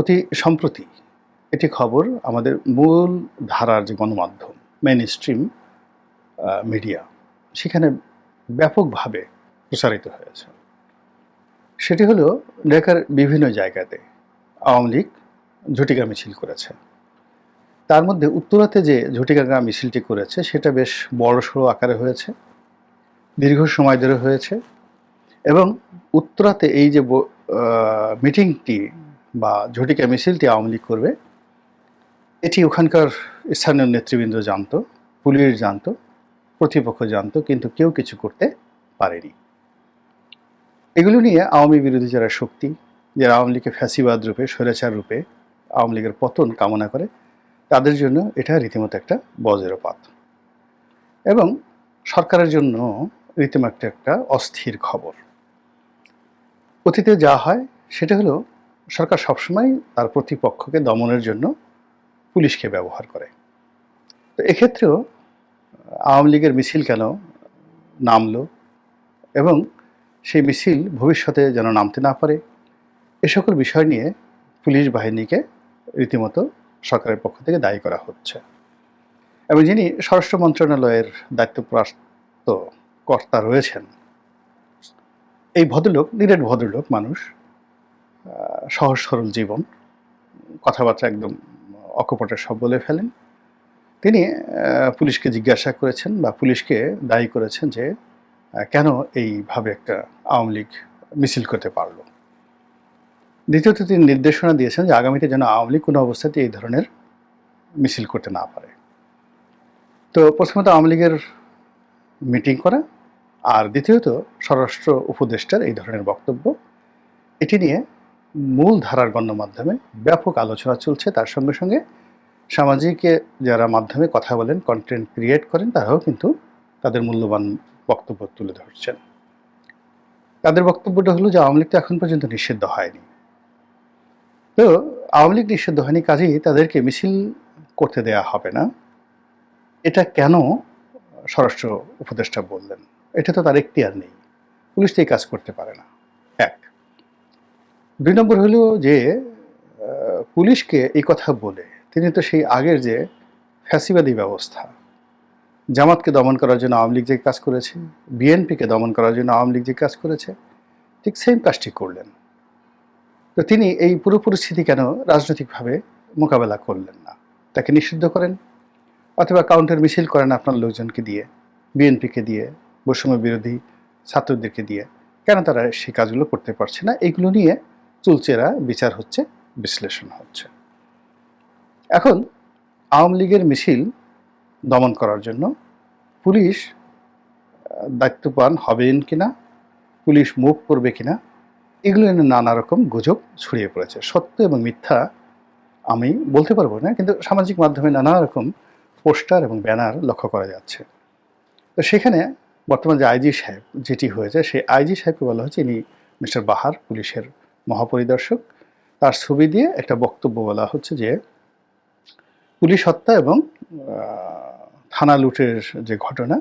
অতি সম্প্রতি এটি খবর আমাদের মূল ধারার যে গণমাধ্যম মেন স্ট্রিম মিডিয়া সেখানে ব্যাপকভাবে প্রচারিত হয়েছে। সেটি হলো ঢাকার বিভিন্ন জায়গাতে আওয়ামী লীগ ঝটিকা মিছিল করেছে। তার মধ্যে উত্তরাতে যে ঝটিকা মিছিলটি করেছে, সেটা বেশ বড়সড় আকারে হয়েছে, দীর্ঘ সময় ধরে হয়েছে এবং উত্তরাতে এই যে মিটিংটি বা ঝটিকা মিছিলটি আওয়ামী লীগ করবে, এটি ওখানকার স্থানীয় নেতৃবৃন্দ জানত, পুলিশ জানত, প্রতিপক্ষ জানত, কিন্তু কেউ কিছু করতে পারেনি। এগুলো নিয়ে আওয়ামী বিরোধী যারা শক্তি, যারা আওয়ামী লীগকে ফ্যাসিবাদ রূপে, স্বৈরাচার রূপে আওয়ামী লীগের পতন কামনা করে, তাদের জন্য এটা রীতিমতো একটা বজ্রপাত এবং সরকারের জন্য রীতিমতো একটা অস্থির খবর। অতীতে যা হয়, সেটা হলো সরকার সবসময় তার প্রতিপক্ষকে দমনের জন্য পুলিশকে ব্যবহার করে। তো এক্ষেত্রেও, আওয়ামী লীগের মিছিল কেন নামলো এবং সেই মিছিল ভবিষ্যতে যেন নামতে না পারে, এ সকল বিষয় নিয়ে পুলিশ বাহিনীকে রীতিমতো সরকারের পক্ষ থেকে দায়ী করা হচ্ছে। এবং যিনি স্বরাষ্ট্র মন্ত্রণালয়ের দায়িত্বপ্রাপ্ত কর্তা রয়েছেন, এই ভদ্রলোক, নিরেট ভদ্রলোক মানুষ সহজ সরল জীবন। কথাবার্তা একদম অকপটে সব বলে ফেলেন। তিনি পুলিশকে জিজ্ঞাসা করেছেন বা পুলিশকে দায়ী করেছেন যে কেন এইভাবে একটা আওয়ামী লীগ মিছিল করতে পারল? দ্বিতীয়ত তিনি নির্দেশনা দিয়েছেন যে, আগামীতে যেন আওয়ামী লীগ কোনো অবস্থাতে এই ধরনের মিছিল করতে না পারে। তো প্রথমত আওয়ামী লীগের মিটিং করা আর দ্বিতীয়ত স্বরাষ্ট্র উপদেষ্টার এই ধরনের বক্তব্য। এটি নিয়ে মূল ধারার গণমাধ্যমে ব্যাপক আলোচনা চলছে। তার সঙ্গে সঙ্গে সামাজিকে যারা মাধ্যমে কথা বলেন কন্টেন্ট ক্রিয়েট করেন, তারাও কিন্তু তাদের মূল্যবান বক্তব্য তুলে ধরছেন। তাদের বক্তব্যটা হলো যে, আওয়ামী লীগ তো এখন পর্যন্ত নিষিদ্ধ হয়নি। তো আওয়ামী লীগ নিষিদ্ধ হয়নি কাজেই তাদেরকে মিছিল করতে দেয়া হবে না। এটা কেন স্বরাষ্ট্র উপদেষ্টা বললেন? এটা তো তার এখতিয়ার নেই। পুলিশ তো এই কাজ করতে পারে না। দুই নম্বর হলো যে পুলিশকে এই কথা বলে, তিনি তো সেই আগের যে ফ্যাসিবাদী ব্যবস্থা, জামাতকে দমন করার জন্য আওয়ামী লীগ যে কাজ করেছে, বিএনপিকে দমন করার জন্য আওয়ামী লীগ যে কাজ করেছে, ঠিক সেম কাজটি করলেন। তো তিনি এই পুরো পরিস্থিতি কেন রাজনৈতিকভাবে মোকাবেলা করলেন না? তাকে নিষিদ্ধ করেন? অথবা কাউন্টার মিছিল করেন আপনার লোকজনকে দিয়ে, বিএনপিকে দিয়ে, বৈষম্য বিরোধী ছাত্রদেরকে দিয়ে? কেন তারা সেই কাজগুলো করতে পারছে না? এগুলো নিয়ে চুলচেরা বিচার হচ্ছে বিশ্লেষণ হচ্ছে। এখন আওয়ামী লীগের মিছিল দমন করার জন্য পুলিশ আহ, দায়িত্ববান হবেন কিনা পুলিশ মুভ করবে কিনা এগুলো নিয়ে নানা রকম গুজব ছড়িয়ে পড়েছে। সত্য এবং মিথ্যা আমি বলতে পারব না কিন্তু সামাজিক মাধ্যমে নানা রকম পোস্টার এবং ব্যানার লক্ষ্য করা যাচ্ছে। তো সেখানে বর্তমান যে আইজি সাহেব যেটি হয়েছে সেই আইজি সাহেবকে বলা হয়েছে ইনি মিস্টার বাহার পুলিশের মহাপরিদর্শক, তার ছবি দিয়ে একটা বক্তব্য বলা হচ্ছে যে, পুলিশ হত্যা এবং থানা লুটের যে ঘটনা,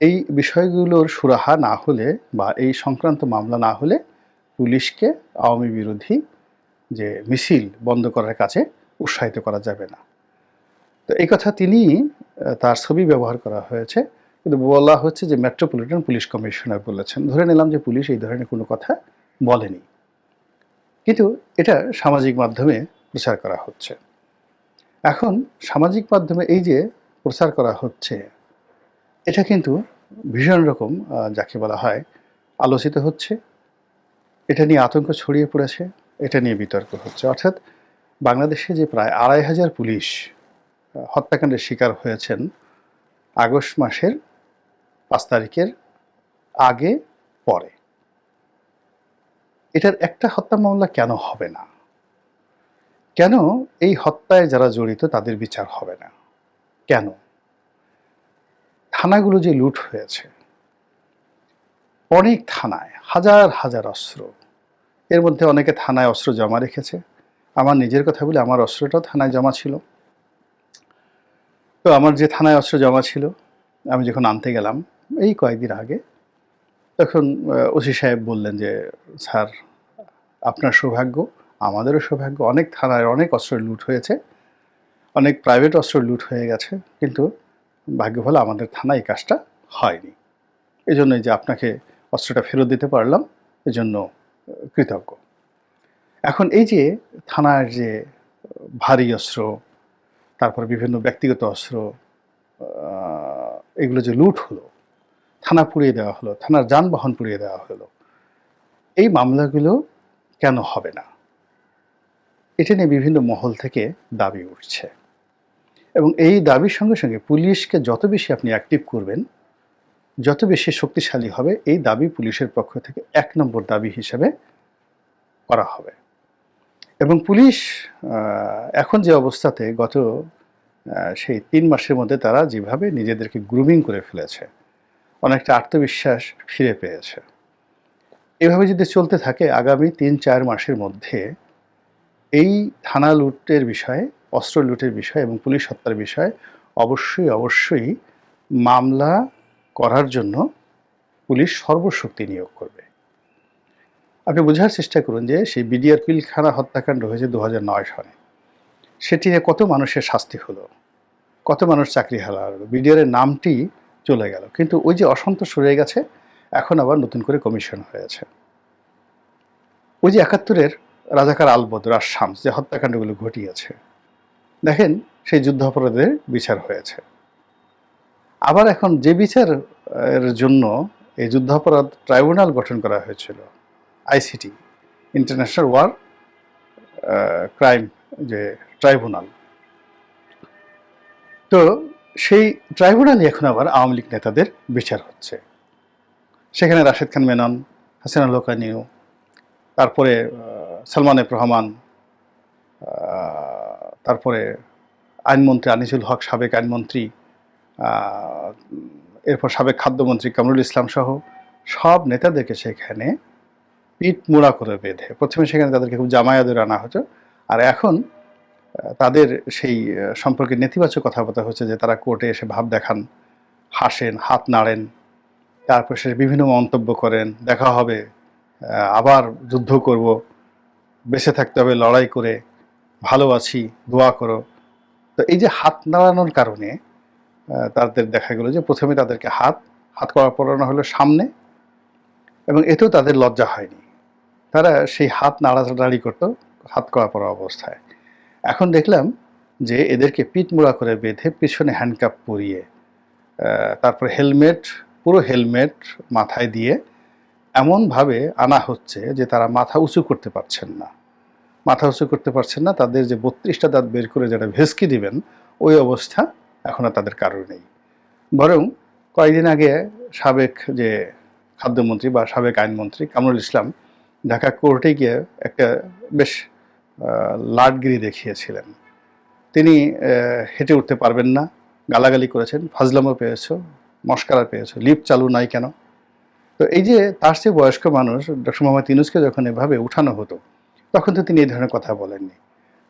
এই বিষয়গুলোর সুরাহা না হলে বা এই সংক্রান্ত মামলা না হলে পুলিশকে আওয়ামী বিরোধী যে মিছিল বন্ধ করার কাছে উৎসাহিত করা যাবে না। তো এই কথা তিনি তার ছবি ব্যবহার করা হয়েছে। কিন্তু বলা হচ্ছে যে, মেট্রোপলিটন পুলিশ কমিশনার বলেছেন। ধরে নিলাম যে পুলিশ এই ধরনের কোনো কথা বলেনি। কিন্তু এটা সামাজিক মাধ্যমে প্রচার করা হচ্ছে। এখন সামাজিক মাধ্যমে এই যে প্রচার করা হচ্ছে, এটা কিন্তু ভীষণ রকম যাকে বলা হয় আলোচিত হচ্ছে। এটা নিয়ে আতঙ্ক ছড়িয়ে পড়েছে, এটা নিয়ে বিতর্ক হচ্ছে। অর্থাৎ বাংলাদেশে যে প্রায় আড়াই হাজার পুলিশ হত্যাকাণ্ডের শিকার হয়েছেন আগস্ট মাসের পাঁচ তারিখের আগে পরে। এটার একটা হত্যা মামলা কেন হবে না? কেন এই হত্যায় যারা জড়িত তাদের বিচার হবে না? কেন? থানাগুলো যে লুট হয়েছে, অনেক থানায়, হাজার হাজার অস্ত্র। এর মধ্যে অনেকে থানায় অস্ত্র জমা রেখেছে। আমার নিজের কথা বলি, আমার অস্ত্রটাও থানায় জমা ছিল। তো আমার যে থানায় অস্ত্র জমা ছিল, আমি যখন আনতে গেলাম, এই কয়েকদিন আগে, তখন ওসি সাহেব বললেন যে, স্যার আপনার সৌভাগ্য, আমাদেরও সৌভাগ্য। অনেক থানায় অনেক অস্ত্র লুট হয়েছে, অনেক প্রাইভেট অস্ত্র লুট হয়ে গেছে, কিন্তু ভাগ্য ভালো আমাদের থানায় এই কাজটা হয়নি। এই জন্যই যে আপনাকে অস্ত্রটা ফেরত দিতে পারলাম, এজন্য কৃতজ্ঞ। এখন এই যে থানার যে ভারী অস্ত্র, তারপর বিভিন্ন ব্যক্তিগত অস্ত্র এগুলো যে লুট হলো, থানা পুড়িয়ে দেওয়া হলো, থানার যানবাহন পুড়িয়ে দেওয়া হলো, এই মামলাগুলো কেন হবে না? এটা নিয়ে বিভিন্ন মহল থেকে দাবি উঠছে। এবং এই দাবির সঙ্গে সঙ্গে পুলিশকে যত বেশি আপনি অ্যাক্টিভ করবেন, যত বেশি শক্তিশালী হবে, এই দাবি পুলিশের পক্ষ থেকে এক নম্বর দাবি হিসেবে করা হবে। এবং পুলিশ এখন যে অবস্থাতে গত সেই তিন মাসের মধ্যে তারা যেভাবে নিজেদেরকে গ্রুমিং করে ফেলেছে, অনেকটা আত্মবিশ্বাস ফিরে পেয়েছে। এভাবে যদি চলতে থাকে আগামী তিন, চার মাসের মধ্যে, এই থানা লুটের বিষয়ে, অস্ত্র লুটের বিষয় এবং পুলিশ হত্যার বিষয়ে অবশ্যই অবশ্যই মামলা করার জন্য পুলিশ সর্বশক্তি নিয়োগ করবে। আপনি বোঝার চেষ্টা করুন যে সেই বিডিআর পিলখানা হত্যাকাণ্ড হয়েছে দু সালে। সেটি নিয়ে কত মানুষের শাস্তি হলো? কত মানুষ চাকরি হারালো? বিডিআরের নামটি চলে গেল। কিন্তু ওই যে অসন্তোষ রয়ে গেছে এখন আবার নতুন করে কমিশন হয়েছে ওই যে একাত্তরের রাজাকার আলবদর আর শামস যে হত্যাকাণ্ডগুলো ঘটিয়েছে, দেখেন সেই যুদ্ধাপরাধের বিচার হয়েছে। আবার এখন যে বিচার, এর জন্য এই যুদ্ধাপরাধ ট্রাইব্যুনাল গঠন করা হয়েছিল, আইসিটি, ইন্টারন্যাশনাল ওয়ার ক্রাইম যে ট্রাইব্যুনাল। তো সেই ট্রাইব্যুনালে এখন আবার আওয়ামী লীগ নেতাদের বিচার হচ্ছে। সেখানে রাশেদ খান মেনন হাসিনা লোকানিউ তারপরে সালমান এফ রহমান তারপরে আইনমন্ত্রী আনিসুল হক সাবেক আইনমন্ত্রী এরপর সাবেক খাদ্যমন্ত্রী কামরুল ইসলাম সহ সব নেতাদেরকে সেখানে পিঠ মোড়া করে বেঁধে, প্রথমে সেখানে তাদেরকে খুব জামায়াদের আনা হতো, আর এখন তাদের সেই সম্পর্কে নেতিবাচক কথাবার্তা হচ্ছে যে তারা কোর্টে এসে ভাব দেখান, হাসেন, হাত নাড়েন তারপর সে বিভিন্ন মন্তব্য করেন, দেখা হবে আবার যুদ্ধ করব, বেঁচে থাকতে হবে, লড়াই করে ভালো আছি দোয়া করো। তো এই যে হাত নাড়ানোর কারণে তাদের দেখা গেলো যে প্রথমে তাদেরকে হাত হাত করা পড়ানো হলো সামনে, এবং এতেও তাদের লজ্জা হয়নি। তারা সেই হাত নাড়াচাড়ি করতো, হাত করা পড়া অবস্থায়। এখন দেখলাম যে এদেরকে পিঠ মোড়া করে বেঁধে পিছনে হ্যান্ডকাপ পরিয়ে তারপর হেলমেট পুরো হেলমেট মাথায় দিয়ে এমনভাবে আনা হচ্ছে যে তারা মাথা উঁচু করতে পারছেন না। মাথা উঁচু করতে পারছেন না, তাদের যে বত্রিশটা দাঁত বের করে যারা ভেসকি দিবেন, ওই অবস্থা এখন আর তাদের কারোর নেই। বরং কয়েকদিন আগে সাবেক যে খাদ্যমন্ত্রী বা সাবেক আইনমন্ত্রী কামরুল ইসলাম ঢাকা কোর্টে গিয়ে একটা বেশ লাটগিরি দেখিয়েছিলেন। তিনি হেঁটে উঠতে পারবেন না, গালাগালি করেছেন ফাজলামও পেয়েছ মস্কারা পেয়েছ লিফট চালু নাই কেন? তো এই যে তার চেয়ে বয়স্ক মানুষ, ডক্টর মোহাম্মদ ইনুসকে যখন এভাবে উঠানো হতো, তখন তো তিনি এই ধরনের কথা বলেননি।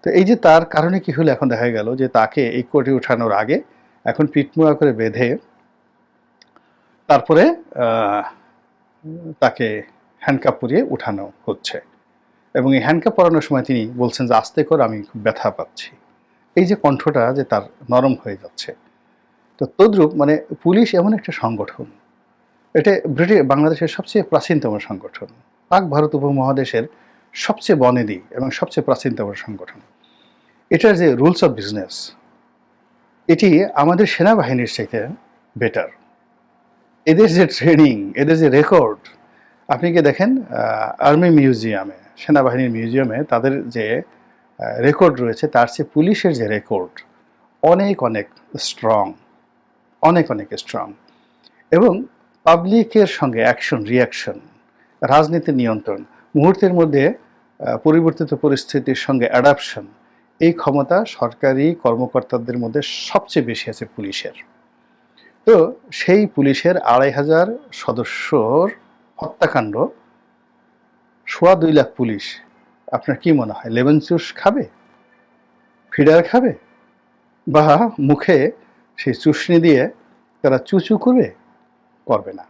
তো এই যে তার কারণে কি হলো এখন দেখা গেল যে তাকে এই কোর্টে উঠানোর আগে এখন পিটমুয়া করে বেঁধে তারপরে তাকে হ্যান্ডকাপ পরিয়ে উঠানো হচ্ছে। এবং এই হ্যান্ডকাপ পরানোর সময় তিনি বলছেন যে, আস্তে করে, আমি খুব ব্যথা পাচ্ছি। এই যে কণ্ঠটা যে তার নরম হয়ে যাচ্ছে তো তদ্রূপ মানে পুলিশ এমন একটা সংগঠন। এটা ব্রিটিশ বাংলাদেশের সবচেয়ে প্রাচীনতম সংগঠন। পাক ভারত উপমহাদেশের সবচেয়ে বনেদি এবং সবচেয়ে প্রাচীনতম সংগঠন। এটার যে রুলস অফ বিজনেস, এটি আমাদের সেনাবাহিনীর চাইতে বেটার এদের যে ট্রেনিং, এদের যে রেকর্ড আপনি কি দেখেন আর্মি মিউজিয়ামে সেনাবাহিনীর মিউজিয়ামে তাদের যে রেকর্ড রয়েছে, তার চেয়ে পুলিশের যে রেকর্ড অনেক অনেক স্ট্রং অনেক অনেক স্ট্রং এবং পাবলিকের সঙ্গে অ্যাকশন রিয়াকশন রাজনীতি নিয়ন্ত্রণ, মুহূর্তের মধ্যে পরিবর্তিত পরিস্থিতির সঙ্গে অ্যাডাপশন এই ক্ষমতা সরকারি কর্মকর্তাদের মধ্যে সবচেয়ে বেশি আছে পুলিশের। তো সেই পুলিশের আড়াই হাজার সদস্যর হত্যাকাণ্ড, সোয়া দুই লাখ পুলিশ, আপনার কি মনে হয়? লেমন জুস খাবে? ফিডার খাবে? বা মুখে সেই চুষনি দিয়ে তারা চুচু করে করবে না।